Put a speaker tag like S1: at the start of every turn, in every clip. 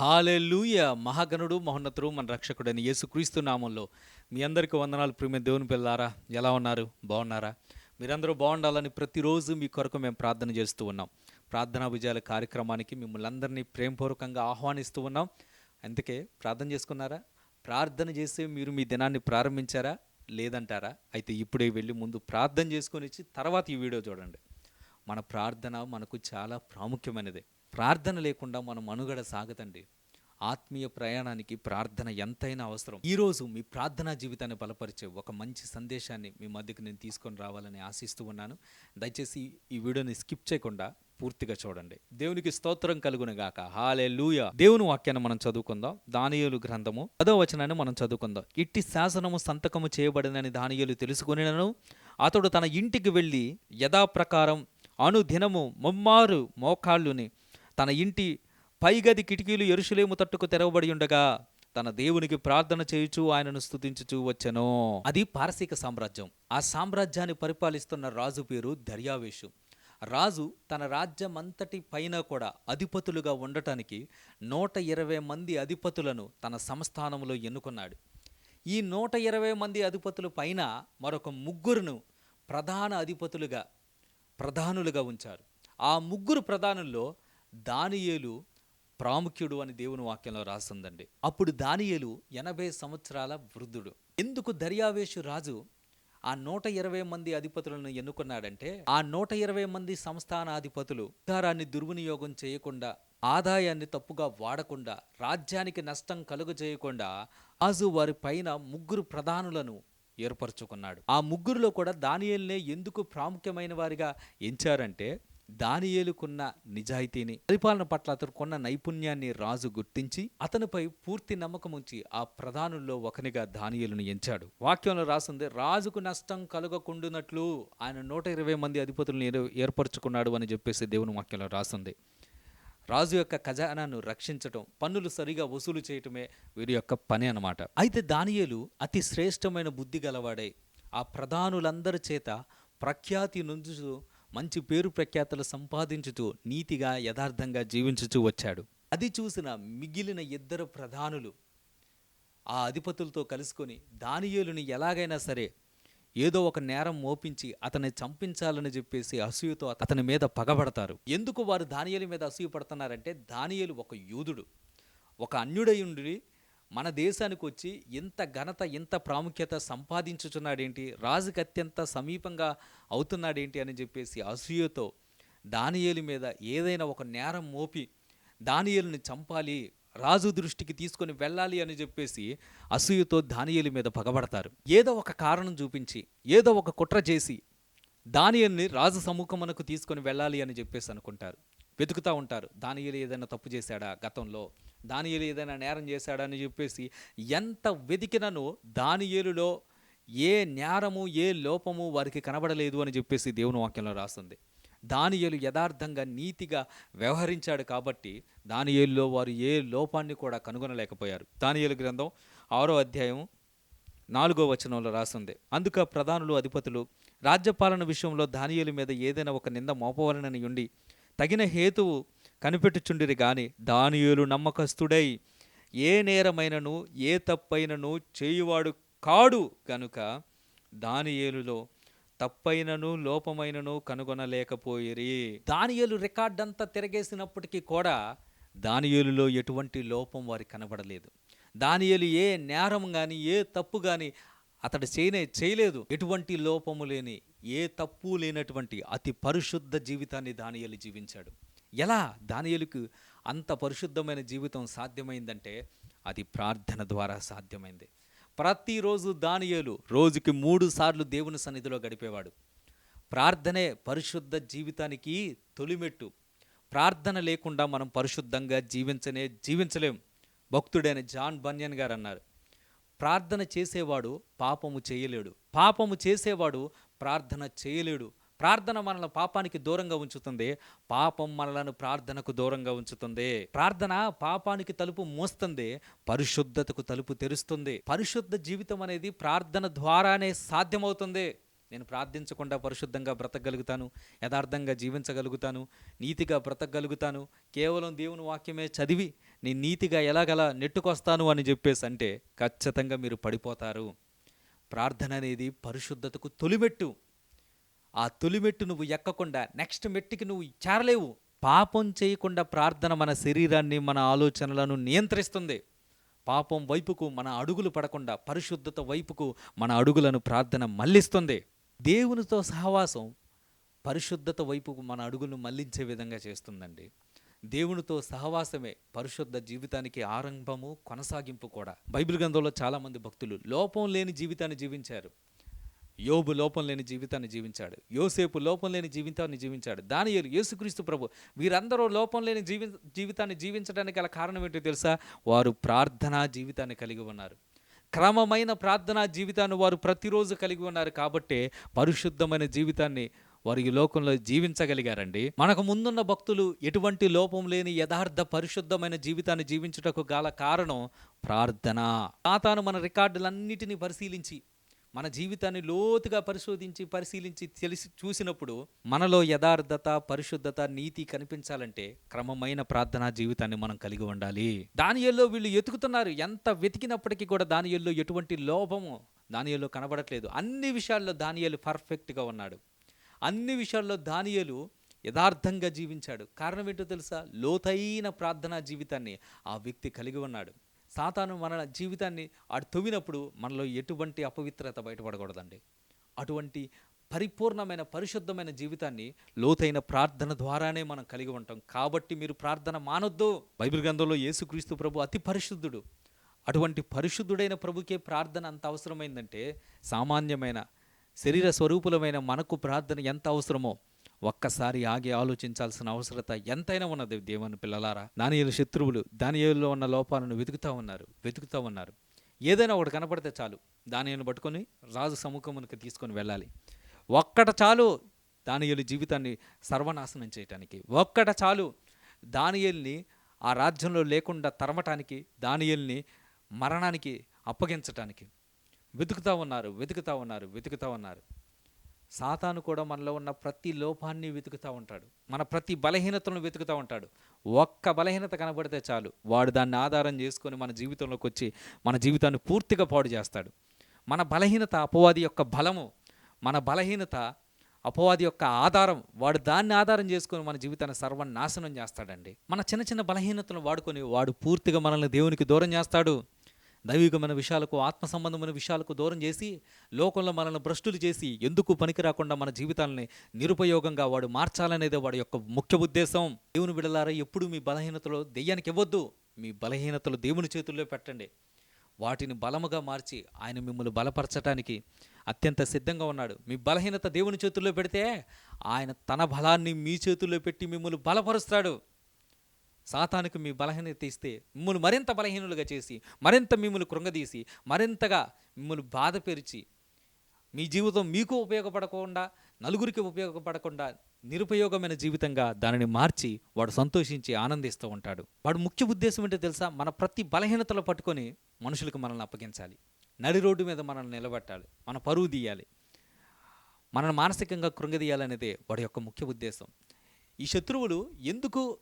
S1: Hallelujah మహాగణుడు మహోన్నతుడు మన రక్షకుడని యేసుక్రీస్తు నామంలో మీ అందరికీ వందనాలు ప్రియమైన దేవుని పిల్లారా. ఎలా ఉన్నారు? బాగున్నారా? మీరందరూ బాగుండాలని ప్రతిరోజు మీ కొరకు మేము ప్రార్థన చేస్తూ ఉన్నాం. ప్రార్థనా విజయాల కార్యక్రమానికి మిమ్మల్ని అందరినీ ప్రేమపూర్వకంగా ఆహ్వానిస్తూ ఉన్నాం. అందుకే ప్రార్థన చేసుకున్నారా? ప్రార్థన చేసి మీరు మీ దినాన్ని ప్రారంభించారా? లేదంటారా? అయితే ఇప్పుడే వెళ్ళి ముందు ప్రార్థన చేసుకొని ఇచ్చి తర్వాత ఈ వీడియో చూడండి. మన ప్రార్థన మనకు చాలా ప్రాముఖ్యమైనదే. ప్రార్థన లేకుండా మనం మనుగడ సాగదండి ఆత్మీయ ప్రయాణానికి ప్రార్థన ఎంతైనా అవసరం. ఈరోజు మీ ప్రార్థనా జీవితాన్ని బలపరిచే ఒక మంచి సందేశాన్ని మీ మధ్యకు నేను తీసుకొని రావాలని ఆశిస్తూ ఉన్నాను. దయచేసి ఈ వీడియోని స్కిప్ చేయకుండా పూర్తిగా చూడండి. దేవునికి స్తోత్రం కలుగును గాక. హాలే లూయ దేవుని వాక్యాన్ని మనం చదువుకుందాం. దానియులు గ్రంథము పదో వచనాన్ని మనం చదువుకుందాం. ఇట్టి శాసనము సంతకము చేయబడినని దానియులు తెలుసుకునినను అతడు తన ఇంటికి వెళ్ళి యథాప్రకారం అనుదినము ముమ్మారు మోకాళ్ళుని తన ఇంటి పైగది కిటికీలు ఎరుషులేము తట్టుకు తెరవబడి ఉండగా తన దేవునికి ప్రార్థన చేయుచు ఆయనను స్తుతించుచూ వచ్చెను. అది పారసీక సామ్రాజ్యం. ఆ సామ్రాజ్యాన్ని పరిపాలిస్తున్న రాజు పేరు దర్యావేషు. రాజు తన రాజ్యమంతటి పైన కూడా అధిపతులుగా ఉండటానికి నూట ఇరవై మంది అధిపతులను తన సంస్థానంలో ఎన్నుకున్నాడు. ఈ నూట ఇరవై మంది అధిపతుల పైన మరొక ముగ్గురును ప్రధాన అధిపతులుగా ప్రధానులుగా ఉంచారు. ఆ ముగ్గురు ప్రధానుల్లో దానియేలు ప్రాముఖ్యుడు అని దేవుని వాక్యంలో రాస్తుందండి. అప్పుడు దానియేలు ఎనభై సంవత్సరాల వృద్ధుడు. ఎందుకు దర్యావేషు రాజు ఆ నూట ఇరవై మంది అధిపతులను ఎన్నుకున్నాడంటే ఆ నూట ఇరవై మంది సంస్థానాధిపతులు అధికారాన్ని దుర్వినియోగం చేయకుండా ఆదాయాన్ని తప్పుగా వాడకుండా రాజ్యానికి నష్టం కలుగు చేయకుండా రాజు వారి పైన ముగ్గురు ప్రధానులను ఏర్పరచుకున్నాడు. ఆ ముగ్గురులో కూడా దానియేల్నే ఎందుకు ప్రాముఖ్యమైన వారిగా ఎంచారంటే దానియేలుకున్న నిజాయితీని పరిపాలన పట్ల అతను కొన్న నైపుణ్యాన్ని రాజు గుర్తించి అతనిపై పూర్తి నమ్మకం ఉంచి ఆ ప్రధానుల్లో ఒకనిగా దానియేలును ఎంచాడు. వాక్యంలో రాసింది రాజుకు నష్టం కలగకుండునట్లు ఆయన నూట ఇరవై మంది అధిపతులను ఏర్పరచుకున్నాడు అని చెప్పేసి దేవుని వాక్యంలో రాసింది. రాజు యొక్క ఖజానాను రక్షించటం పన్నులు సరిగా వసూలు చేయటమే వీరి యొక్క పని అన్నమాట. అయితే దానియేలు అతి శ్రేష్టమైన బుద్ధి గలవాడై. ఆ ప్రధానులందరి చేత ప్రఖ్యాతి నుంచు మంచి పేరు ప్రఖ్యాతలు సంపాదించుతూ నీతిగా యథార్థంగా జీవించుతూ వచ్చాడు. అది చూసిన మిగిలిన ఇద్దరు ప్రధానులు ఆ అధిపతులతో కలుసుకొని దానియేలుని ఎలాగైనా సరే ఏదో ఒక నేరం మోపించి అతన్ని చంపించాలని చెప్పేసి అసూయతో అతని మీద పగబడతారు. ఎందుకు వారు దానియలు మీద అసూయ పడుతున్నారంటే దానియలు ఒక యూదుడు ఒక అన్యుడయుండి మన దేశానికి వచ్చి ఇంత ఘనత ఇంత ప్రాముఖ్యత సంపాదించుచున్నాడేంటి? రాజుకి అత్యంత సమీపంగా అవుతున్నాడేంటి అని చెప్పేసి అసూయతో దానియేలు మీద ఏదైనా ఒక నేరం మోపి దానియేలుని చంపాలి రాజు దృష్టికి తీసుకొని వెళ్ళాలి అని చెప్పేసి అసూయతో దానియేలు మీద పగబడతారు. ఏదో ఒక కారణం చూపించి ఏదో ఒక కుట్ర చేసి దానియల్ని రాజు సముఖమునకు తీసుకొని వెళ్ళాలి అని చెప్పేసి అనుకుంటారు. వెతుకుతూ ఉంటారు. దానియలు ఏదైనా తప్పు చేశాడా గతంలో? దానియలు ఏదైనా నేరం చేశాడా? అని చెప్పేసి ఎంత వెతికినను దానియేలులో ఏ నేరము ఏ లోపము వారికి కనబడలేదు అని చెప్పేసి దేవుని వాక్యంలో రాస్తుంది. దానియేలు యథార్థంగా నీతిగా వ్యవహరించాడు కాబట్టి దానియేలులో వారు ఏ లోపాన్ని కూడా కనుగొనలేకపోయారు. దానియేలు గ్రంథం ఆరో అధ్యాయం నాలుగో వచనంలో రాస్తుంది. అందుక ప్రధానులు అధిపతులు రాజ్యపాలన విషయంలో దానియేలు మీద ఏదైనా ఒక నింద మోపవలనని ఉండి తగిన హేతువు కనిపెట్టుచుండిరి గాని దానియులు నమ్మకస్తుడై ఏ నేరమైనను ఏ తప్పైనను చేయువాడు కాడు గనుక దానియేలులో తప్పైనను లోపమైనను కనుగొనలేకపోయిరి. దానియేలు రికార్డంతా తిరగేసినప్పటికీ కూడా దానియేలులో ఎటువంటి లోపం వారికి కనబడలేదు. దానియేలు ఏ నేరం కానీ ఏ తప్పు కానీ అతడు చేయనే చేయలేదు. ఎటువంటి లోపము లేని ఏ తప్పు లేనటువంటి అతి పరిశుద్ధ జీవితాన్ని దానియలు జీవించాడు. ఎలా? దానియలకు అంత పరిశుద్ధమైన జీవితం సాధ్యమైందంటే అది ప్రార్థన ద్వారా సాధ్యమైంది. ప్రతిరోజు దానియలు రోజుకి మూడు సార్లు దేవుని సన్నిధిలో గడిపేవాడు. ప్రార్థనే పరిశుద్ధ జీవితానికి తొలిమెట్టు. ప్రార్థన లేకుండా మనం పరిశుద్ధంగా జీవించనే జీవించలేం. భక్తుడైన జాన్ బన్యన్ గారు అన్నారు. ప్రార్థన చేసేవాడు పాపము చేయలేడు. పాపము చేసేవాడు ప్రార్థన చేయలేడు. ప్రార్థన మనల్ని పాపానికి దూరంగా ఉంచుతుంది. పాపం మనలను ప్రార్థనకు దూరంగా ఉంచుతుంది. ప్రార్థన పాపానికి తలుపు మూస్తుంది. పరిశుద్ధతకు తలుపు తెరుస్తుంది. పరిశుద్ధ జీవితం అనేది ప్రార్థన ద్వారానే సాధ్యమవుతుంది. నేను ప్రార్థించకుండా పరిశుద్ధంగా బ్రతకగలుగుతాను. యథార్థంగా జీవించగలుగుతాను. నీతిగా బ్రతకగలుగుతాను. కేవలం దేవుని వాక్యమే చదివి నేను నీతిగా ఎలాగలా నెట్టుకొస్తాను అని చెప్పేసి అంటే ఖచ్చితంగా మీరు పడిపోతారు. ప్రార్థన అనేది పరిశుద్ధతకు తొలిమెట్టు. ఆ తొలిమెట్టు నువ్వు ఎక్కకుండా నెక్స్ట్ మెట్టుకి నువ్వు చేరలేవు. పాపం చేయకుండా ప్రార్థన మన శరీరాన్ని మన ఆలోచనలను నియంత్రిస్తుంది. పాపం వైపుకు మన అడుగులు పడకుండా పరిశుద్ధత వైపుకు మన అడుగులను ప్రార్థన మళ్ళిస్తుంది. దేవునితో సహవాసం పరిశుద్ధత వైపుకు మన అడుగులను మళ్ళించే విధంగా చేస్తుందండి. దేవునితో సహవాసమే పరిశుద్ధ జీవితానికి ఆరంభము కొనసాగింపు కూడా. బైబిల్ గ్రంథంలో చాలామంది భక్తులు లోపం లేని జీవితాన్ని జీవించారు. యోబు లోపం లేని జీవితాన్ని జీవించాడు. యోసేపు లోపం లేని జీవితాన్ని జీవించాడు. దానియలు యేసుక్రీస్తు ప్రభు వీరందరూ లోపం లేని జీవి జీవితాన్ని జీవించడానికి గల కారణం ఏంటో తెలుసా? వారు ప్రార్థనా జీవితాన్ని కలిగి ఉన్నారు. క్రమమైన ప్రార్థనా జీవితాన్ని వారు ప్రతిరోజు కలిగి ఉన్నారు కాబట్టే పరిశుద్ధమైన జీవితాన్ని వారు ఈ లోకంలో జీవించగలిగారండి. మనకు ముందున్న భక్తులు ఎటువంటి లోపం లేని యథార్థ పరిశుద్ధమైన జీవితాన్ని జీవించుటకు గల కారణం ప్రార్థన. తాను మన రికార్డులన్నిటినీ పరిశీలించి మన జీవితాన్ని లోతుగా పరిశోధించి పరిశీలించి తెలిసి చూసినప్పుడు మనలో యథార్థత పరిశుద్ధత నీతి కనిపించాలంటే క్రమమైన ప్రార్థనా జీవితాన్ని మనం కలిగి ఉండాలి. దానియల్లో వీళ్ళు ఎతుకుతున్నారు. ఎంత వెతికినప్పటికీ కూడా దానియల్లో ఎటువంటి లోపము దానియల్లో కనబడట్లేదు. అన్ని విషయాల్లో దానియలు పర్ఫెక్ట్గా ఉన్నాడు. అన్ని విషయాల్లో దానియలు యథార్థంగా జీవించాడు. కారణం ఏంటో తెలుసా? లోతైన ప్రార్థనా జీవితాన్ని ఆ వ్యక్తి కలిగి ఉన్నాడు. సాతాను మన జీవితాన్ని ఆడు తొవినప్పుడు మనలో ఎటువంటి అపవిత్రత బయటపడకూడదండి. అటువంటి పరిపూర్ణమైన పరిశుద్ధమైన జీవితాన్ని లోతైన ప్రార్థన ద్వారానే మనం కలిగి ఉంటాం. కాబట్టి మీరు ప్రార్థన మానొద్దు. బైబిల్ గ్రంథంలో యేసుక్రీస్తు ప్రభు అతి పరిశుద్ధుడు. అటువంటి పరిశుద్ధుడైన ప్రభుకే ప్రార్థన అంత అవసరమైందంటే సామాన్యమైన శరీర స్వరూపులమైన మనకు ప్రార్థన ఎంత అవసరమో ఒక్కసారి ఆగి ఆలోచించాల్సిన అవసరత ఎంతైనా ఉన్నది దేవుని పిల్లలారా. దానియులు శత్రువులు దానియేలులో ఉన్న లోపాలను వెతుకుతూ ఉన్నారు వెతుకుతూ ఉన్నారు. ఏదైనా ఒకటి కనపడితే చాలు. దానిని పట్టుకొని రాజు సముఖమునికి తీసుకొని వెళ్ళాలి. ఒక్కట చాలు దానియులు జీవితాన్ని సర్వనాశనం చేయటానికి. ఒక్కట చాలు దానియల్ని ఆ రాజ్యంలో లేకుండా తరమటానికి దానియల్ని మరణానికి అప్పగించటానికి. వెతుకుతా ఉన్నారు వెతుకుతా ఉన్నారు వెతుకుతా ఉన్నారు. సాతాను కూడా మనలో ఉన్న ప్రతి లోపాన్ని వెతుకుతూ ఉంటాడు. మన ప్రతి బలహీనతలను వెతుకుతూ ఉంటాడు. ఒక్క బలహీనత కనబడితే చాలు. వాడు దాన్ని ఆధారం చేసుకొని మన జీవితంలోకి వచ్చి మన జీవితాన్ని పూర్తిగా పాడు చేస్తాడు. మన బలహీనత అపవాది యొక్క బలము మన బలహీనత అపవాది యొక్క ఆధారం వాడు దాన్ని ఆధారం చేసుకొని మన జీవితాన్ని సర్వనాశనం చేస్తాడండి. మన చిన్న చిన్న బలహీనతలను వాడుకొని వాడు పూర్తిగా మనల్ని దేవునికి దూరం చేస్తాడు. దైవికమైన విషయాలకు ఆత్మ సంబంధమైన విషయాలకు దూరం చేసి లోకంలో మనల్ని భ్రష్టులు చేసి ఎందుకు పనికి రాకుండా మన జీవితాలని నిరుపయోగంగా వాడు మార్చాలనేదే వాడి యొక్క ముఖ్య ఉద్దేశం. దేవుని విడలారా ఎప్పుడు మీ బలహీనతలో దెయ్యానికి ఇవ్వద్దు. మీ బలహీనతలు దేవుని చేతుల్లో పెట్టండి. వాటిని బలముగా మార్చి ఆయన మిమ్మల్ని బలపరచటానికి అత్యంత సిద్ధంగా ఉన్నాడు. మీ బలహీనత దేవుని చేతుల్లో పెడితే ఆయన తన బలాన్ని మీ చేతుల్లో పెట్టి మిమ్మల్ని బలపరుస్తాడు. సాతానికి మీ బలహీనత ఇస్తే మిమ్మల్ని మరింత బలహీనులుగా చేసి మరింత మిమ్మల్ని కృంగదీసి మరింతగా మిమ్మల్ని బాధపెరిచి మీ జీవితం మీకు ఉపయోగపడకుండా నలుగురికి ఉపయోగపడకుండా నిరుపయోగమైన జీవితంగా దానిని మార్చి వాడు సంతోషించి ఆనందిస్తూ ఉంటాడు. వాడు ముఖ్య ఉద్దేశం ఏంటో తెలుసా? మన ప్రతి బలహీనతలు పట్టుకొని మనుషులకు మనల్ని అప్పగించాలి. నడి రోడ్డు మీద మనల్ని నిలబెట్టాలి. మన పరువు తీయాలి. మనల్ని మానసికంగా కృంగదీయాలనేదే వాడి యొక్క ముఖ్య ఉద్దేశం. ఈ శత్రువులు ఎందుకు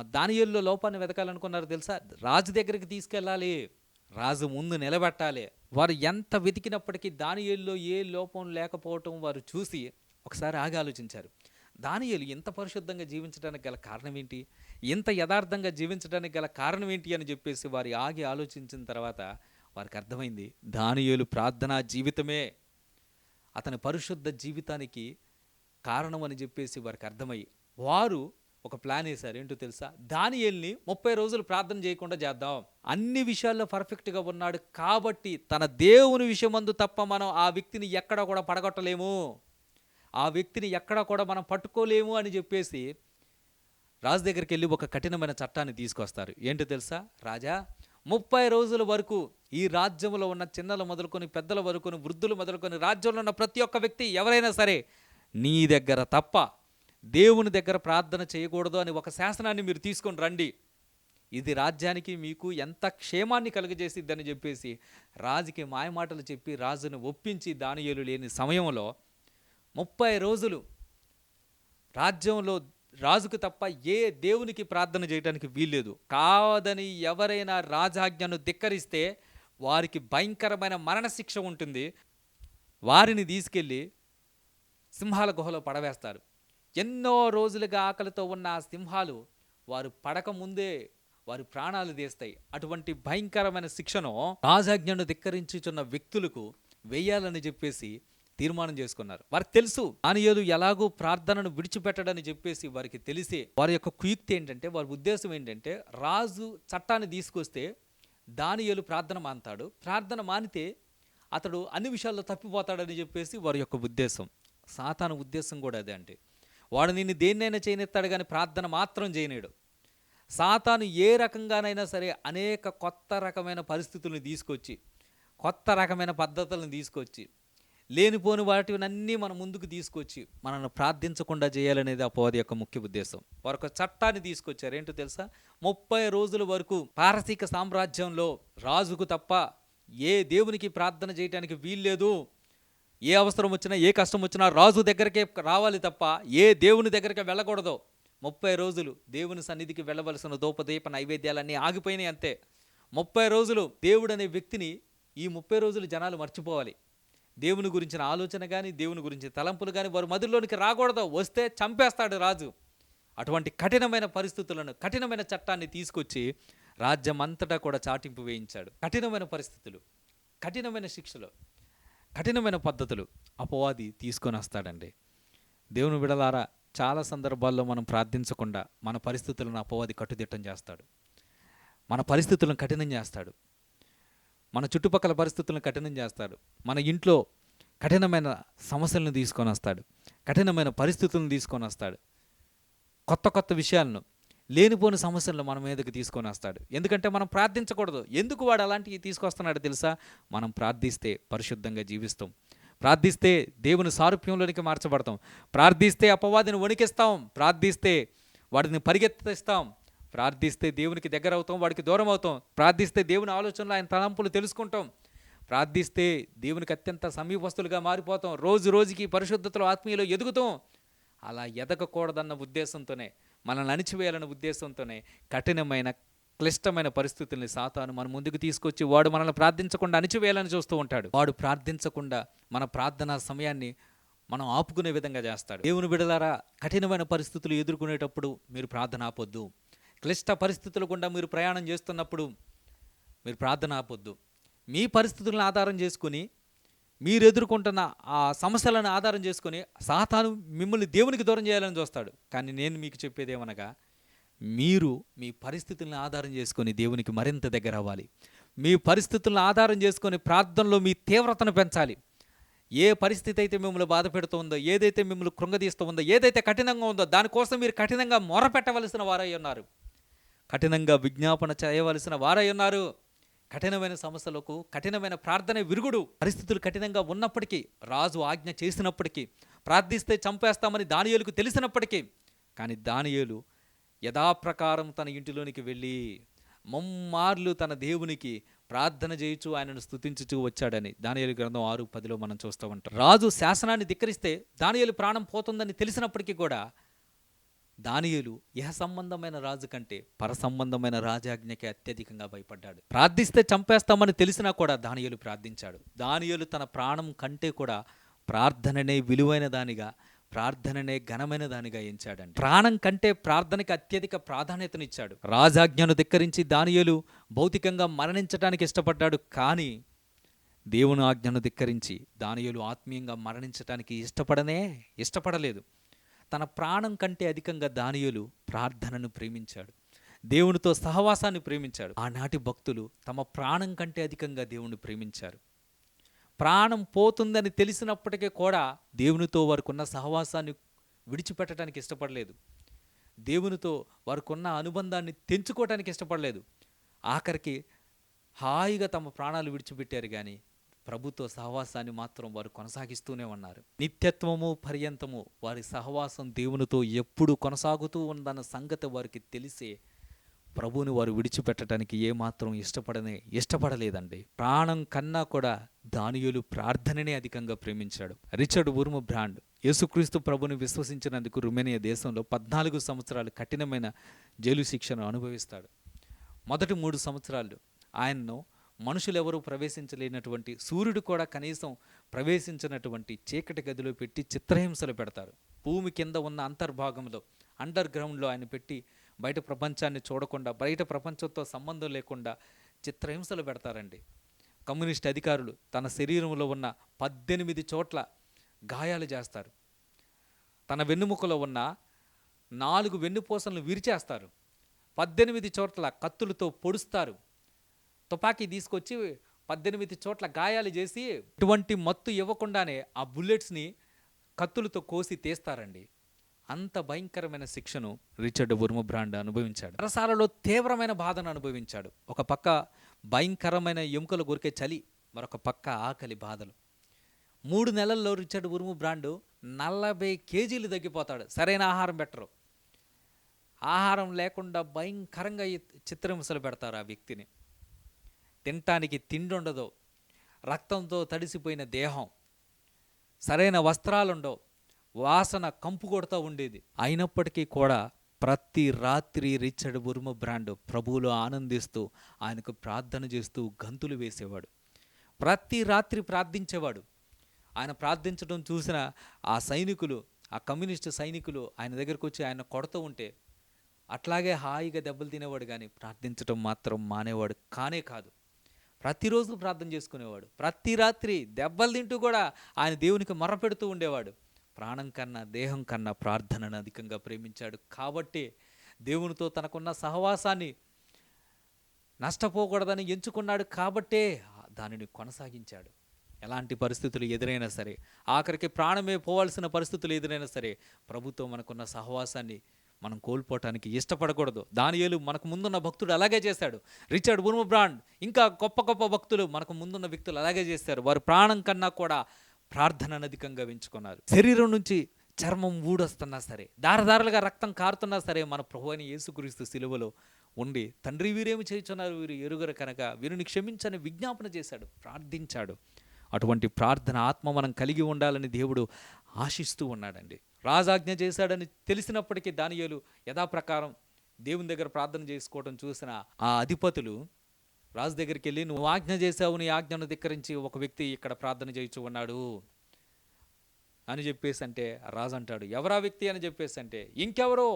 S1: దానియల్లో లోపాన్ని వెతకాలనుకున్నారు తెలుసా? రాజు దగ్గరికి తీసుకెళ్ళాలి రాజు ముందు నిలబెట్టాలి. వారు ఎంత వెతికినప్పటికీ దానియల్లో ఏ లోపం లేకపోవటం వారు చూసి ఒకసారి ఆగి ఆలోచించారు. దానియేలు ఇంత పరిశుద్ధంగా జీవించడానికి గల కారణం ఏంటి? ఇంత యథార్థంగా జీవించడానికి గల కారణం ఏంటి అని చెప్పేసి వారి ఆగి ఆలోచించిన తర్వాత వారికి అర్థమైంది దానియలు ప్రార్థనా జీవితమే. అతని పరిశుద్ధ జీవితానికి కారణం అని చెప్పేసి వారికి అర్థమై వారు ఒక ప్లాన్ వేశారు ఏంటో తెలుసా? దానియల్ని ముప్పై రోజులు ప్రార్థన చేయకుండా చేద్దాం. అన్ని విషయాల్లో పర్ఫెక్ట్గా ఉన్నాడు కాబట్టి తన దేవుని విషయమందు తప్ప మనం ఆ వ్యక్తిని ఎక్కడ కూడా పడగొట్టలేము. ఆ వ్యక్తిని ఎక్కడ కూడా మనం పట్టుకోలేము అని చెప్పేసి రాజు దగ్గరికి వెళ్ళి ఒక కఠినమైన చట్టాన్ని తీసుకొస్తారు. ఏంటో తెలుసా? రాజా ముప్పై రోజుల వరకు ఈ రాజ్యంలో ఉన్న చిన్నలు మొదలుకొని పెద్దల వరకుని వృద్ధులు మొదలుకొని రాజ్యంలో ఉన్న ప్రతి ఒక్క వ్యక్తి ఎవరైనా సరే నీ దగ్గర తప్ప దేవుని దగ్గర ప్రార్థన చేయకూడదు అని ఒక శాసనాన్ని మీరు తీసుకొని రండి. ఇది రాజ్యానికి మీకు ఎంత క్షేమాన్ని కలుగజేసిద్దని చెప్పేసి రాజుకి మాయమాటలు చెప్పి రాజును ఒప్పించి దానియులు లేని సమయంలో ముప్పై రోజులు రాజ్యంలో రాజుకు తప్ప ఏ దేవునికి ప్రార్థన చేయడానికి వీల్లేదు. కావదని ఎవరైనా రాజాజ్ఞను ధిక్కరిస్తే వారికి భయంకరమైన మరణశిక్ష ఉంటుంది. వారిని తీసుకెళ్ళి సింహాల గుహలో పడవేస్తారు. ఎన్నో రోజులుగా ఆకలితో ఉన్న ఆ సింహాలు వారు పడక ముందే వారి ప్రాణాలు తీస్తాయి. అటువంటి భయంకరమైన శిక్షను రాజాజ్ఞను ధిక్కరించుచున్న వ్యక్తులకు వేయాలని చెప్పేసి తీర్మానం చేసుకున్నారు. వారికి తెలుసు దానియోలు ఎలాగూ ప్రార్థనను విడిచిపెట్టడని చెప్పేసి వారికి తెలిసే వారి యొక్క కుయుక్తి ఏంటంటే వారి ఉద్దేశం ఏంటంటే రాజు చట్టాన్ని తీసుకొస్తే దానియోలు ప్రార్థన మానుతాడు. ప్రార్థన మానితే అతడు అన్ని విషయాల్లో తప్పిపోతాడని చెప్పేసి వారి యొక్క ఉద్దేశం. సాతాను ఉద్దేశం కూడా అదే అంటే. వాడు నిన్ను దేన్నైనా చేయనెత్తాడు కానీ ప్రార్థన మాత్రం చేయలేడు సాతాను ఏ రకంగానైనా సరే అనేక కొత్త రకమైన పరిస్థితులను తీసుకొచ్చి కొత్త రకమైన పద్ధతులను తీసుకొచ్చి లేనిపోని వాటినన్నీ మన ముందుకు తీసుకొచ్చి మనల్ని ప్రార్థించకుండా చేయాలనేది ఆ అపవాది యొక్క ముఖ్య ఉద్దేశం. వారు ఒక చట్టాన్ని తీసుకొచ్చారు. ఏంటో తెలుసా? ముప్పై రోజుల వరకు పారసీక సామ్రాజ్యంలో రాజుకు తప్ప ఏ దేవునికి ప్రార్థన చేయడానికి వీల్లేదు. ఏ అవసరం వచ్చినా ఏ కష్టం వచ్చినా రాజు దగ్గరకే రావాలి తప్ప ఏ దేవుని దగ్గరికి వెళ్ళకూడదు. ముప్పై రోజులు దేవుని సన్నిధికి వెళ్ళవలసిన దోపదీప నైవేద్యాలన్నీ ఆగిపోయినాయి అంతే. ముప్పై రోజులు దేవుడు అనే వ్యక్తిని ఈ ముప్పై రోజులు జనాలు మర్చిపోవాలి. దేవుని గురించిన ఆలోచన కానీ దేవుని గురించిన తలంపులు కానీ వారు మధుల్లోనికి రాకూడదు. వస్తే చంపేస్తాడు రాజు. అటువంటి కఠినమైన పరిస్థితులను కఠినమైన చట్టాన్ని తీసుకొచ్చి రాజ్యం అంతటా కూడా చాటింపు వేయించాడు. కఠినమైన పరిస్థితులు కఠినమైన శిక్షలు. కఠినమైన పద్ధతులు అపవాది తీసుకొని వస్తాడండి. దేవుని విడలారా చాలా సందర్భాల్లో మనం ప్రార్థించకుండా మన పరిస్థితులను అపవాది కట్టుదిట్టం చేస్తాడు. మన పరిస్థితులను కఠినం చేస్తాడు. మన చుట్టుపక్కల పరిస్థితులను కఠినం చేస్తాడు. మన ఇంట్లో కఠినమైన సమస్యలను తీసుకొని వస్తాడు. కఠినమైన పరిస్థితులను తీసుకొని వస్తాడు. కొత్త కొత్త విషయాలను లేనిపోని సమస్యలను మన మీదకి తీసుకొని వస్తాడు. ఎందుకంటే మనం ప్రార్థించకూడదు. ఎందుకు వాడు అలాంటివి తీసుకొస్తున్నాడు తెలుసా? మనం ప్రార్థిస్తే పరిశుద్ధంగా జీవిస్తాం. ప్రార్థిస్తే దేవుని సారూప్యంలోనికి మార్చబడతాం. ప్రార్థిస్తే అపవాదిని వణికిస్తాం. ప్రార్థిస్తే వాడిని పరిగెత్తిస్తాం. ప్రార్థిస్తే దేవునికి దగ్గర అవుతాం వాడికి దూరం అవుతాం ప్రార్థిస్తే దేవుని ఆలోచనలు ఆయన తలంపులు తెలుసుకుంటాం. ప్రార్థిస్తే దేవునికి అత్యంత సమీపస్తులుగా మారిపోతాం. రోజు రోజుకి పరిశుద్ధతలో ఆత్మీయలో ఎదుగుతాం. అలా ఎదగకూడదన్న ఉద్దేశంతోనే మనల్ని అణిచివేయాలనే ఉద్దేశంతోనే కఠినమైన క్లిష్టమైన పరిస్థితుల్ని సాతాను మన ముందుకు తీసుకొచ్చి వాడు మనల్ని ప్రార్థించకుండా అణిచివేయాలని చూస్తూ ఉంటాడు. వాడు ప్రార్థించకుండా మన ప్రార్థనా సమయాన్ని మనం ఆపుకునే విధంగా చేస్తాడు. దేవుని బిడలారా కఠినమైన పరిస్థితులు ఎదుర్కొనేటప్పుడు మీరు ప్రార్థన ఆపొద్దు. క్లిష్ట పరిస్థితుల గుండా మీరు ప్రయాణం చేస్తున్నప్పుడు మీరు ప్రార్థన ఆపొద్దు. మీ పరిస్థితులను ఆధారం చేసుకుని మీరు ఎదుర్కొంటున్న ఆ సమస్యలను ఆధారం చేసుకొని సాతాను మిమ్మల్ని దేవునికి దూరం చేయాలని చూస్తాడు. కానీ నేను మీకు చెప్పేది ఏమనగా మీరు మీ పరిస్థితులను ఆధారం చేసుకొని దేవునికి మరింత దగ్గర అవ్వాలి. మీ పరిస్థితులను ఆధారం చేసుకొని ప్రార్థనలో మీ తీవ్రతను పెంచాలి. ఏ పరిస్థితి అయితే మిమ్మల్ని బాధ పెడుతుందో ఏదైతే మిమ్మల్ని కృంగదీస్తూ ఉందో ఏదైతే కఠినంగా ఉందో దానికోసం మీరు కఠినంగా మొరపెట్టవలసిన వారై ఉన్నారు. కఠినంగా విజ్ఞాపన చేయవలసిన వారై ఉన్నారు. కఠినమైన సమస్యలకు కఠినమైన ప్రార్థన విరుగుడు పరిస్థితులు కఠినంగా ఉన్నప్పటికీ రాజు ఆజ్ఞ చేసినప్పటికీ ప్రార్థిస్తే చంపేస్తామని దానియేలుకు తెలిసినప్పటికీ కానీ దానియేలు యథాప్రకారం తన ఇంటిలోనికి వెళ్ళి ముమ్మార్లు తన దేవునికి ప్రార్థన చేయుచు ఆయనను స్థుతించుచూ వచ్చాడని దానియలు గ్రంథం ఆరు పదిలో మనం చూస్తూ ఉంటాం. రాజు శాసనాన్ని ధిక్కరిస్తే దానియలు ప్రాణం పోతుందని తెలిసినప్పటికీ కూడా దానియులు ఇహ సంబంధమైన రాజు కంటే పర సంబంధమైన రాజాజ్ఞకి అత్యధికంగా భయపడ్డాడు. ప్రార్థిస్తే చంపేస్తామని తెలిసినా కూడా దానియులు ప్రార్థించాడు. దానియులు తన ప్రాణం కంటే కూడా ప్రార్థననే విలువైన దానిగా ప్రార్థననే ఘనమైన దానిగా ఎంచాడండి ప్రాణం కంటే ప్రార్థనకి అత్యధిక ప్రాధాన్యతనిచ్చాడు రాజాజ్ఞను ధిక్కరించి దానియులు భౌతికంగా మరణించడానికి ఇష్టపడ్డాడు. కానీ దేవుని ఆజ్ఞను ధిక్కరించి దానియులు ఆత్మీయంగా మరణించడానికి ఇష్టపడనే ఇష్టపడలేదు. తన ప్రాణం కంటే అధికంగా దానియులు ప్రార్థనను ప్రేమించాడు. దేవునితో సహవాసాన్ని ప్రేమించాడు. ఆనాటి భక్తులు తమ ప్రాణం కంటే అధికంగా దేవుని ప్రేమించారు. ప్రాణం పోతుందని తెలిసినప్పటికీ కూడా దేవునితో వారికున్న సహవాసాన్ని విడిచిపెట్టడానికి ఇష్టపడలేదు. దేవునితో వారికున్న అనుబంధాన్ని తెంచుకోవటానికి ఇష్టపడలేదు. ఆఖరికి హాయిగా తమ ప్రాణాలు విడిచిపెట్టారు కానీ ప్రభుత్వ సహవాసాన్ని మాత్రం వారు కొనసాగిస్తూనే ఉన్నారు. నిత్యత్వము పర్యంతము వారి సహవాసం దేవునితో ఎప్పుడు కొనసాగుతూ ఉందన్న సంగతి వారికి తెలిసే ప్రభువుని వారు విడిచిపెట్టడానికి ఏమాత్రం ఇష్టపడనే ఇష్టపడలేదండి. ప్రాణం కన్నా కూడా దానియులు ప్రార్థననే అధికంగా ప్రేమించాడు. రిచర్డ్ ఉర్మ బ్రాండ్ యేసుక్రీస్తు ప్రభుని విశ్వసించినందుకు రుమేనియా దేశంలో పద్నాలుగు సంవత్సరాలు కఠినమైన జైలు శిక్షను అనుభవిస్తాడు. మొదటి మూడు సంవత్సరాలు ఆయన్ను మనుషులెవరూ ప్రవేశించలేనటువంటి సూర్యుడు కూడా కనీసం ప్రవేశించినటువంటి చీకటి గదిలో పెట్టి చిత్రహింసలు పెడతారు. భూమి కింద ఉన్న అంతర్భాగంలో అండర్ గ్రౌండ్లో ఆయన పెట్టి బయట ప్రపంచాన్ని చూడకుండా బయట ప్రపంచంతో సంబంధం లేకుండా చిత్రహింసలు పెడతారండి. కమ్యూనిస్ట్ అధికారులు తన శరీరంలో ఉన్న పద్దెనిమిది చోట్ల గాయాలు చేస్తారు. తన వెన్నుముకలో ఉన్న నాలుగు వెన్నుపూసలను విరిచేస్తారు. పద్దెనిమిది చోట్ల కత్తులతో పొడుస్తారు. తుపాకీ తీసుకొచ్చి పద్దెనిమిది చోట్ల గాయాలు చేసి ఇటువంటి మత్తు ఇవ్వకుండానే ఆ బుల్లెట్స్ని కత్తులతో కోసి తీస్తారండి. అంత భయంకరమైన శిక్షను రిచర్డ్ ఉర్మబ్రాండ్ అనుభవించాడు. రసాలలో తీవ్రమైన బాధను అనుభవించాడు. ఒక పక్క భయంకరమైన ఎముకలు కొరికే చలి మరొక పక్క ఆకలి బాధలు. మూడు నెలల్లో రిచర్డ్ ఉరుము బ్రాండు నలభై కేజీలు తగ్గిపోతాడు. సరైన ఆహారం పెట్టరు. ఆహారం లేకుండా భయంకరంగా చిత్రహింసలు పెడతారు ఆ వ్యక్తిని. తినటానికి తిండి ఉండదు రక్తంతో తడిసిపోయిన దేహం. సరైన వస్త్రాలుండవు. వాసన కంపు కొడుతూ ఉండేది. అయినప్పటికీ కూడా ప్రతి రాత్రి రిచర్డ్ బుర్మ బ్రాండ్ ప్రభువులో ఆనందిస్తూ ఆయనకు ప్రార్థన చేస్తూ గంతులు వేసేవాడు. ప్రతి రాత్రి ప్రార్థించేవాడు. ఆయన ప్రార్థించడం చూసిన ఆ సైనికులు ఆ కమ్యూనిస్టు సైనికులు ఆయన దగ్గరకు వచ్చి ఆయన కొడుతూ ఉంటే అట్లాగే హాయిగా దెబ్బలు తినేవాడు కానీ ప్రార్థించడం మాత్రం మానేవాడు కానే కాదు. ప్రతిరోజు ప్రార్థన చేసుకునేవాడు. ప్రతి రాత్రి దెబ్బలు తింటూ కూడా ఆయన దేవునికి మొరపెడుతూ ఉండేవాడు. ప్రాణం కన్నా దేహం కన్నా ప్రార్థనను అధికంగా ప్రేమించాడు. కాబట్టి దేవునితో తనకున్న సహవాసాన్ని నష్టపోకూడదని ఎంచుకున్నాడు. కాబట్టే దానిని కొనసాగించాడు. ఎలాంటి పరిస్థితులు ఎదురైనా సరే ఆఖరికి ప్రాణమే పోవాల్సిన పరిస్థితులు ఎదురైనా సరే ప్రభుత్వం మనకున్న సహవాసాన్ని మనం కోల్పోవటానికి ఇష్టపడకూడదు. దానియేలు మనకు ముందున్న భక్తుడు అలాగే చేశాడు. రిచర్డ్ ఉర్మ బ్రాండ్ ఇంకా గొప్ప గొప్ప భక్తులు మనకు ముందున్న వ్యక్తులు అలాగే చేశారు. వారు ప్రాణం కన్నా కూడా ప్రార్థనను అధికంగా వెంచుకున్నారు శరీరం నుంచి చర్మం ఊడొస్తున్నా సరే దారదారులుగా రక్తం కారుతున్నా సరే మన ప్రభు అని యేసుక్రీస్తు సిలువలో ఉండి తండ్రి వీరేమి చేయుచున్నారు? వీరు ఎరుగరు కనుక వీరిని క్షమించని విజ్ఞాపన చేశాడు ప్రార్థించాడు. అటువంటి ప్రార్థన ఆత్మ మనం కలిగి ఉండాలని దేవుడు ఆశిస్తూ ఉన్నాడండి. రాజాజ్ఞ చేశాడని తెలిసినప్పటికీ దానియలు యథాప్రకారం దేవుని దగ్గర ప్రార్థన చేసుకోవడం చూసిన ఆ అధిపతులు రాజు దగ్గరికి వెళ్ళి నువ్వు ఆజ్ఞ చేశావు నీ ఆజ్ఞను ధిక్కరించి ఒక వ్యక్తి ఇక్కడ ప్రార్థన చేయించు ఉన్నాడు అని చెప్పేసి అంటే రాజు అంటాడు ఎవరా వ్యక్తి? అని చెప్పేసి అంటే ఇంకెవరో?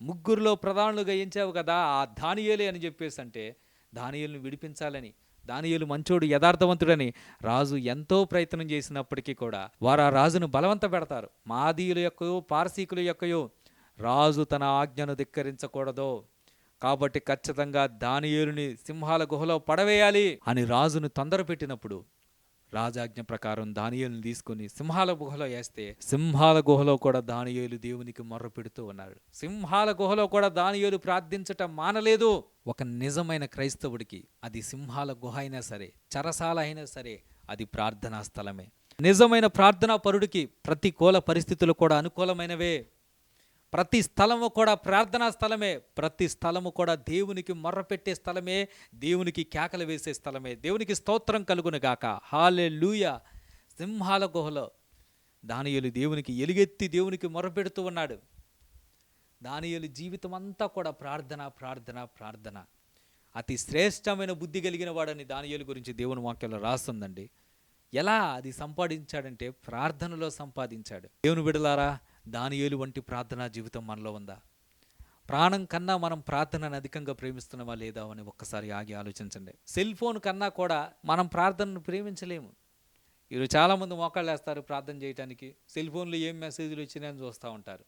S1: ముగ్గురులో ప్రధానులుగా ఎంచావు కదా ఆ దానియేలే అని చెప్పేసి అంటే దానియేలును విడిపించాలని దానియులు మంచోడు యథార్థవంతుడని రాజు ఎంతో ప్రయత్నం చేసినప్పటికీ కూడా వారు ఆ రాజును బలవంత పెడతారు. మాదీయుల యొక్కయో పారసీకుల యొక్కయో రాజు తన ఆజ్ఞను ధిక్కరించకూడదు. కాబట్టి ఖచ్చితంగా దానియేలుని సింహాల గుహలో పడవేయాలి అని రాజును తొందర పెట్టినప్పుడు రాజాజ్ఞ ప్రకారం దానియులను తీసుకుని సింహాల గుహలో వేస్తే సింహాల గుహలో కూడా దానియులు దేవునికి మొర్ర పెడుతూ ఉన్నాడు. సింహాల గుహలో కూడా దానియులు ప్రార్థించటం మానలేదు. ఒక నిజమైన క్రైస్తవుడికి అది సింహాల గుహ అయినా సరే చరసాల అయినా సరే అది ప్రార్థనా స్థలమే. నిజమైన ప్రార్థనా పరుడికి ప్రతికూల పరిస్థితులు కూడా అనుకూలమైనవే. ప్రతి స్థలము కూడా ప్రార్థనా స్థలమే ప్రతి స్థలము కూడా దేవునికి మొర్రపెట్టే స్థలమే దేవునికి కేకలు వేసే స్థలమే. దేవునికి స్తోత్రం కలుగును గాక. హాలే లూయ సింహాల గుహలో దానియులు దేవునికి ఎలుగెత్తి దేవునికి మొరపెడుతూ ఉన్నాడు. దానియులు జీవితం అంతా కూడా ప్రార్థన ప్రార్థన ప్రార్థన. అతి శ్రేష్టమైన బుద్ధి కలిగిన వాడని దానియులు గురించి దేవుని వాక్యంలో రాస్తుందండి. ఎలా అది సంపాదించాడంటే ప్రార్థనలో సంపాదించాడు. దేవుని బిడలారా దానియేలు వంటి ప్రార్థనా జీవితం మనలో ఉందా? ప్రాణం కన్నా మనం ప్రార్థనను అధికంగా ప్రేమిస్తున్నామా లేదా అని ఒక్కసారి ఆగి ఆలోచించండి. సెల్ ఫోన్ కన్నా కూడా మనం ప్రార్థనను ప్రేమించలేము. ఈరోజు చాలామంది మోకాళ్ళు వేస్తారు ప్రార్థన చేయడానికి సెల్ ఫోన్లో ఏం మెసేజ్లు వచ్చినాయని చూస్తూ ఉంటారు.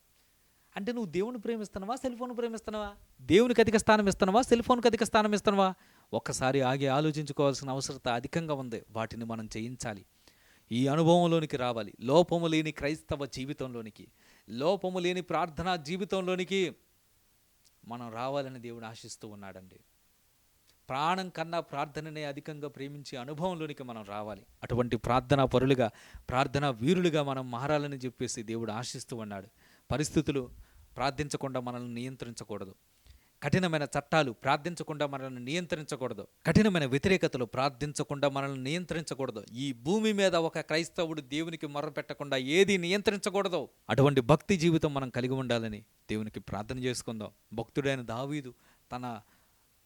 S1: అంటే నువ్వు దేవుని ప్రేమిస్తున్నావా? సెల్ ఫోన్ ప్రేమిస్తున్నావా? దేవునికి అధిక స్థానం ఇస్తున్నావా? సెల్ ఫోన్కి అధిక స్థానం ఇస్తున్నావా? ఒక్కసారి ఆగి ఆలోచించుకోవాల్సిన అవసరత అధికంగా ఉంది. వాటిని మనం చేయించాలి ఈ అనుభవంలోనికి రావాలి. లోపము లేని క్రైస్తవ జీవితంలోనికి. లోపము లేని ప్రార్థనా జీవితంలోనికి మనం రావాలని దేవుడు ఆశిస్తూ ఉన్నాడండి. ప్రాణం కన్నా ప్రార్థననే అధికంగా ప్రేమించే అనుభవంలోనికి మనం రావాలి. అటువంటి ప్రార్థనా పరులుగా ప్రార్థనా వీరులుగా మనం మారాలని చెప్పేసి దేవుడు ఆశిస్తూ ఉన్నాడు. పరిస్థితులు ప్రార్థించకుండా మనల్ని నియంత్రించకూడదు. కఠినమైన చట్టాలు ప్రార్థించకుండా మనల్ని నియంత్రించకూడదు. కఠినమైన వ్యతిరేకతలు ప్రార్థించకుండా మనల్ని నియంత్రించకూడదు. ఈ భూమి మీద ఒక క్రైస్తవుడు దేవునికి మొర్రపెట్టకుండా ఏది నియంత్రించకూడదు. అటువంటి భక్తి జీవితం మనం కలిగి ఉండాలని దేవునికి ప్రార్థన చేసుకుందాం. భక్తుడైన దావీదు తన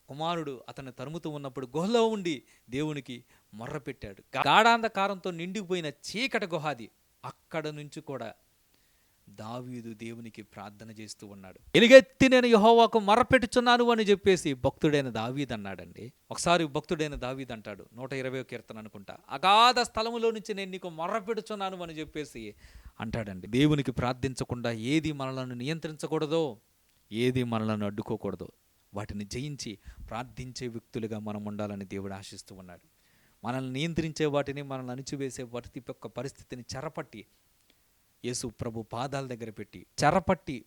S1: కుమారుడు అతన్ని తరుముతూ ఉన్నప్పుడు గుహలో ఉండి దేవునికి మొర్రపెట్టాడు గాఢాంధకారంతో నిండిపోయిన చీకటి గుహాది అక్కడ నుంచి కూడా దావీదు దేవునికి ప్రార్థన చేస్తూ ఉన్నాడు. ఎలుగెత్తి నేను యహోవాకు మరపెట్టుచున్నాను అని చెప్పేసి భక్తుడైన దావీద్ అన్నాడండి. ఒకసారి భక్తుడైన దావీద్ అంటాడు నూట ఇరవై కీర్తన అనుకుంటా అగాధ స్థలములో నుంచి నేను నీకు మర్రపెడుచున్నాను అని చెప్పేసి అంటాడండి. దేవునికి ప్రార్థించకుండా ఏది మనలను నియంత్రించకూడదో ఏది మనలను అడ్డుకోకూడదో వాటిని జయించి ప్రార్థించే వ్యక్తులుగా మనం ఉండాలని దేవుడు ఆశిస్తూ ఉన్నాడు. మనల్ని నియంత్రించే వాటిని మనల్ని అణిచివేసే వాటి యొక్క పరిస్థితిని చెరపట్టి యేసు ప్రభు పాదాల దగ్గర పెట్టి చెరపట్టి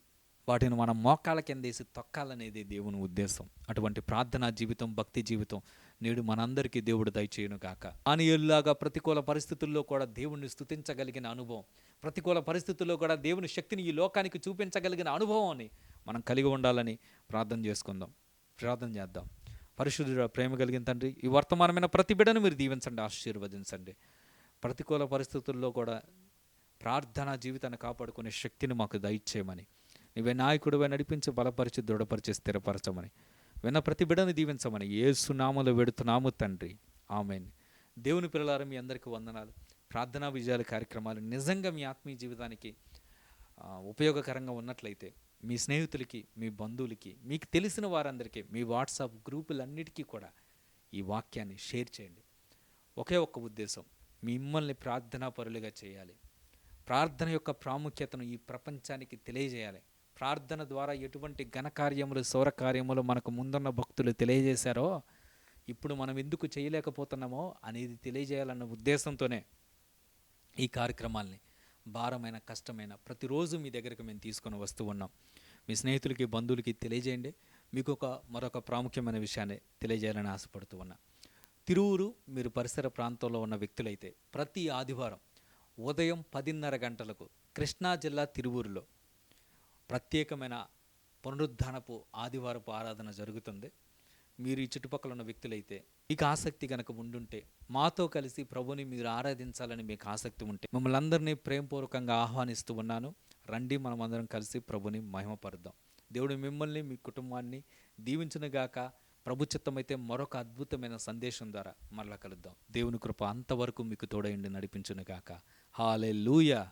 S1: వాటిని మనం మోకాల కిందేసి తొక్కాలనేది దేవుని ఉద్దేశం. అటువంటి ప్రార్థనా జీవితం భక్తి జీవితం నేడు మనందరికీ దేవుడు దయచేయును గాక ఆనియుల్లాగా ప్రతికూల పరిస్థితుల్లో కూడా దేవుణ్ణి స్థుతించగలిగిన అనుభవం ప్రతికూల పరిస్థితుల్లో కూడా దేవుని శక్తిని ఈ లోకానికి చూపించగలిగిన అనుభవాన్ని మనం కలిగి ఉండాలని ప్రార్థన చేసుకుందాం. ప్రార్థన చేద్దాం. పరిశుద్ధుడ ప్రేమ కలిగిన తండ్రి ఈ వర్తమానమైన ప్రతి బిడను మీరు దీవించండి ఆశీర్వదించండి. ప్రతికూల పరిస్థితుల్లో కూడా ప్రార్థనా జీవితాన్ని కాపాడుకునే శక్తిని మాకు దయచేయమని. నీవే నాయకుడివే నడిపించి బలపరిచి దృఢపరిచి స్థిరపరచమని. విన్న ప్రతి బిడని దీవించమని. ఏసునామలో వెడుతున్నాము తండ్రి. ఆమెన్. దేవుని పిల్లలారా మీ అందరికీ వందనాలు. ప్రార్థనా విజయాల కార్యక్రమాలు నిజంగా మీ ఆత్మీయ జీవితానికి ఉపయోగకరంగా ఉన్నట్లయితే మీ స్నేహితులకి మీ బంధువులకి మీకు తెలిసిన వారందరికీ మీ వాట్సాప్ గ్రూపులన్నిటికీ కూడా ఈ వాక్యాన్ని షేర్ చేయండి. ఒకే ఒక్క ఉద్దేశం. మిమ్మల్ని ప్రార్థనా పరులుగా చేయాలి. ప్రార్థన యొక్క ప్రాముఖ్యతను ఈ ప్రపంచానికి తెలియజేయాలి. ప్రార్థన ద్వారా ఎటువంటి ఘనకార్యములు సౌరకార్యములు మనకు ముందున్న భక్తులు తెలియజేశారో ఇప్పుడు మనం ఎందుకు చేయలేకపోతున్నామో అనేది తెలియజేయాలన్న ఉద్దేశంతోనే ఈ కార్యక్రమాల్ని భారమైన కష్టమైన ప్రతిరోజు మీ దగ్గరికి మేము తీసుకొని వస్తూ ఉన్నాం. మీ స్నేహితులకి బంధువులకి తెలియజేయండి. మీకు ఒక మరొక ప్రాముఖ్యమైన విషయాన్ని తెలియజేయాలని ఆశపడుతూ ఉన్నా. తిరువురు మీరు పరిసర ప్రాంతంలో ఉన్న వ్యక్తులైతే ప్రతి ఆదివారం ఉదయం పదిన్నర గంటలకు కృష్ణా జిల్లా తిరువూరులో ప్రత్యేకమైన పునరుద్ధానపు ఆదివారపు ఆరాధన జరుగుతుంది. మీరు ఈ చుట్టుపక్కల ఉన్న వ్యక్తులైతే మీకు ఆసక్తి కనుక ఉండుంటే మాతో కలిసి ప్రభుని మీరు ఆరాధించాలని మీకు ఆసక్తి ఉంటే మిమ్మల్ని అందరినీ ప్రేమపూర్వకంగా ఆహ్వానిస్తూ ఉన్నాను. రండి మనం అందరం కలిసి ప్రభుని మహిమపరుద్దాం. దేవుడు మిమ్మల్ని మీ కుటుంబాన్ని దీవించునుగాక. ప్రభు చిత్తమైతే మరొక అద్భుతమైన సందేశం ద్వారా మరలా కలుద్దాం. దేవుని కృప అంతవరకు మీకు తోడయండి నడిపించునుగాక. హాలే